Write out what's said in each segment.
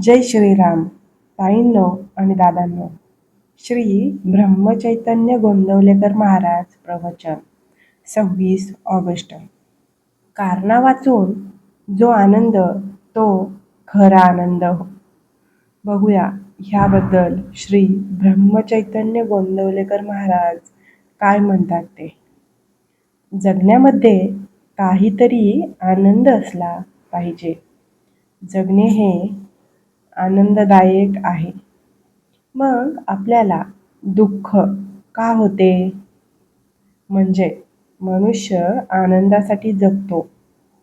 जय श्रीराम ताईंनो आणि दादांनो. श्री ब्रह्मचैतन्य गोंदवलेकर महाराज प्रवचन सव्वीस ऑगस्ट. कारणा वाचून जो आनंद तो खरा आनंद हो. बघूया ह्याबद्दल श्री ब्रह्मचैतन्य गोंदवलेकर महाराज काय म्हणतात ते. जगण्यामध्ये काहीतरी आनंद असला पाहिजे. जगणे हे आनंददायक आहे. मग आपल्याला दुःख का होते? म्हणजे मनुष्य आनंदासाठी जगतो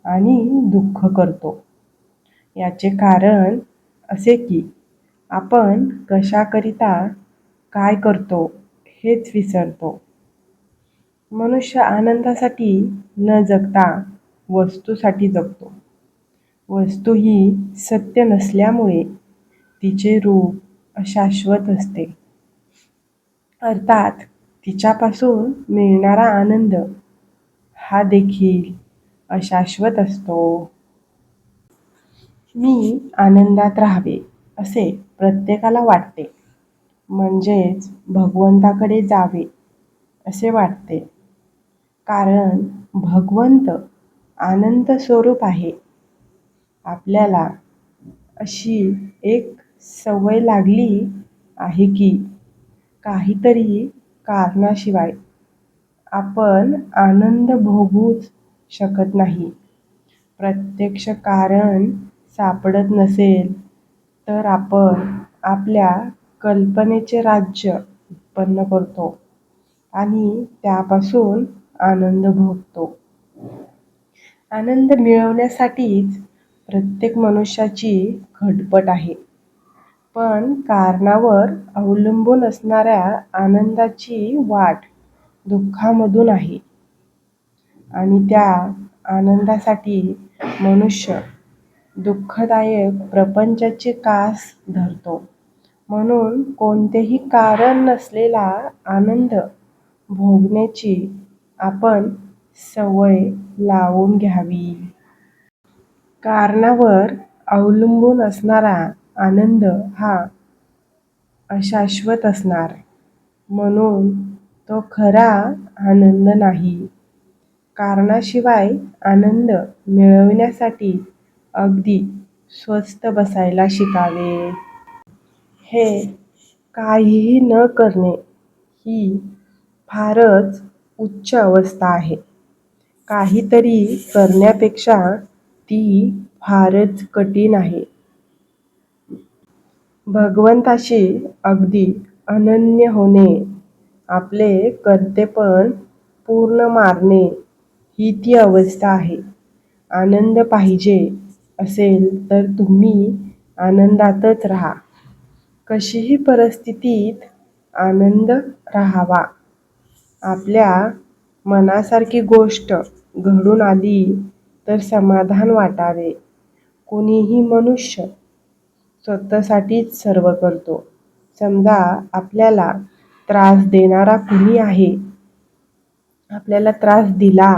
आणि दुःख करतो. याचे कारण असे की आपण कशाकरिता काय करतो हेच विसरतो. मनुष्य आनंदासाठी न जगता वस्तूसाठी जगतो. वस्तू ही सत्य नसल्यामुळे तिचे रूप अशाश्वत असते. अर्थात तिच्यापासून मिळणारा आनंद हा देखील अशाश्वत असतो. मी आनंदात राहावे असे प्रत्येकाला वाटते. म्हणजेच भगवंताकडे जावे असे वाटते. कारण भगवंत आनंद स्वरूप आहे. आपल्याला अशी एक सवय लागली आहे की काहीतरी कारणाशिवाय आपण आनंद भोगूच शकत नाही. प्रत्यक्ष कारण सापडत नसेल तर आपण आपल्या कल्पनेचे राज्य उत्पन्न करतो आणि त्यापासून आनंद भोगतो. आनंद मिळवण्यासाठीच प्रत्येक मनुष्याची खटपट आहे. पण कारणावर अवलंबून असणाऱ्या आनंदाची वाट दुःखामधून आहे. आणि त्या आनंदासाठी मनुष्य दुःखदायक प्रपंचाची कास धरतो. म्हणून कोणतेही कारण नसलेला आनंद भोगण्याची आपण सवय लावून घ्यावी. कारणावर अवलंबून असणारा आनंद हा अशाश्वत असणार. म्हणून तो खरा आनंद नाही. कारणाशिवाय आनंद मिळविण्यासाठी अगदी स्वस्थ बसायला शिकावे. हे काहीही न करणे ही फारच उच्च अवस्था आहे. काहीतरी करण्यापेक्षा ती फारच कठीण आहे. भगवंताशी अगदी अनन्य होणे आपले कर्तेपण पूर्ण मारणे ही ती अवस्था आहे. आनंद पाहिजे असेल तर तुम्ही आनंदातच राहा. कशीही परिस्थितीत आनंद राहावा. आपल्या मनासारखी गोष्ट घडून आली तर समाधान वाटावे. कोणीही मनुष्य स्वतःसाठीच सर्व करतो. समजा आपल्याला त्रास देणारा कुणी आहे आपल्याला त्रास दिला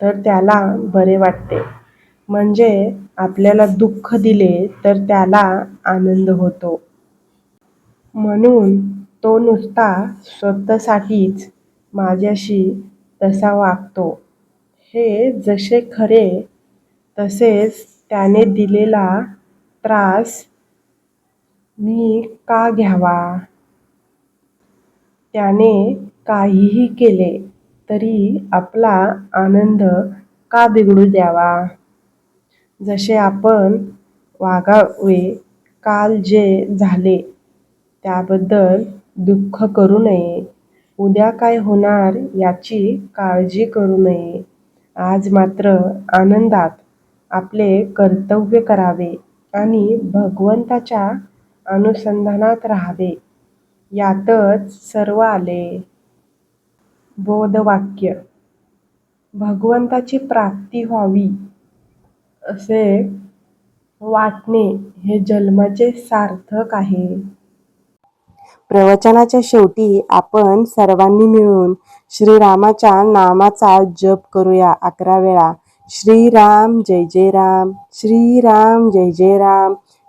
तर त्याला बरे वाटते. म्हणजे आपल्याला दुःख दिले तर त्याला आनंद होतो. म्हणून तो नुसता स्वतःसाठीच माझ्याशी तसा वागतो. हे जसे खरे तसेच त्याने दिलेला त्रास मी का घ्यावा? त्याने काहीही केले तरी आपला आनंद का बिघडू द्यावा? जसे आपण वागावे काल जे झाले त्याबद्दल दुःख करू नये. उद्या काय होणार याची काळजी करू नये. आज मात्र आनंदात आपले कर्तव्य करावे आणि भगवंताच्या अनुसंधानात राहावे. यातच सर्व आले. बोधवाक्य. भगवंताची प्राप्ती व्हावी असे वाटणे हे जन्माचे सार्थक आहे. प्रवचनाच्या शेवटी आपण सर्वांनी मिळून श्रीरामाच्या नामाचा जप करूया अकरा वेळा. श्रीराम जय जय राम. श्रीराम जय जय राम.